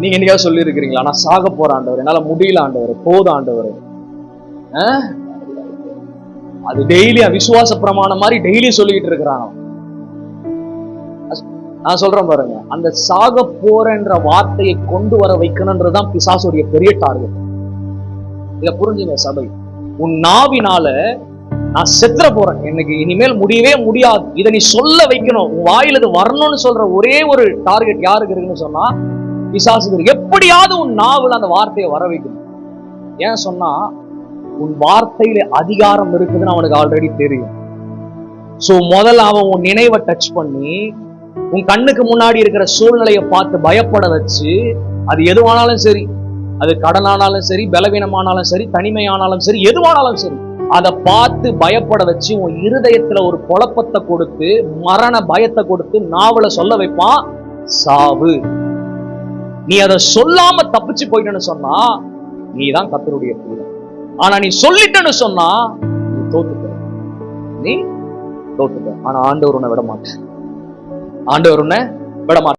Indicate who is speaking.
Speaker 1: நீங்க என்னைக்காவது சொல்லி இருக்கிறீங்களா நான் சாக போற ஆண்டவர் என்னால முடியல ஆண்டவர் போத ஆண்டவர். அது டெய்லி விசுவாச பிரமாணம் மாதிரி டெய்லி சொல்லிக்கிட்டு இருக்கிறான் நான் சொல்றேன் பாருங்க அந்த சாக போறன்ற வார்த்தையை கொண்டு வர வைக்கணும்ன்றதுதான் பிசாசுடைய பெரிய டார்கெட் இத புரிஞ்சுங்க சபை. உன் நாவினால நான் செத்துற போறேன். எனக்கு இனிமேல் முடியவே முடியாது. இதை நீ சொல்ல வைக்கணும். உன் வாயில இது வரணும்னு சொல்ற ஒரே ஒரு டார்கெட் யாருக்கு இருக்குன்னு சொன்னா விசாசுக்கு எப்படியாவது உன் நாவில் அந்த வார்த்தையை வர வைக்கணும். ஏன் சொன்னா உன் வார்த்தையில அதிகாரம் இருக்குதுன்னு அவனுக்கு ஆல்ரெடி தெரியும். சோ முதல்ல அவன் உன் நினைவை டச் பண்ணி உன் கண்ணுக்கு முன்னாடி இருக்கிற சூழ்நிலையை பார்த்து பயப்பட வச்சு அது எதுவானாலும் சரி. அது கடனானாலும் சரி பலவீனமானாலும் சரி தனிமையானாலும் சரி எதுவானாலும் சரி. அதை பார்த்து பயப்பட வச்சு உன் இருதயத்துல ஒரு குழப்பத்தை கொடுத்து மரண பயத்தை கொடுத்து நாவல சொல்ல வைப்பான் சாவு. நீ அதை சொல்லாம தப்பிச்சு போயிட்டேன்னு சொன்னா நீ தான் கத்தருடைய பிள்ளை ஆனா நீ சொல்லிட்டேன்னு சொன்னா நீ தோத்துட்ட. நீ தோத்துட்ட. ஆனா ஆண்டவர் உன்னை விட மாட்டேன் ஆண்டவர் உன்னை விட மாட்டேன்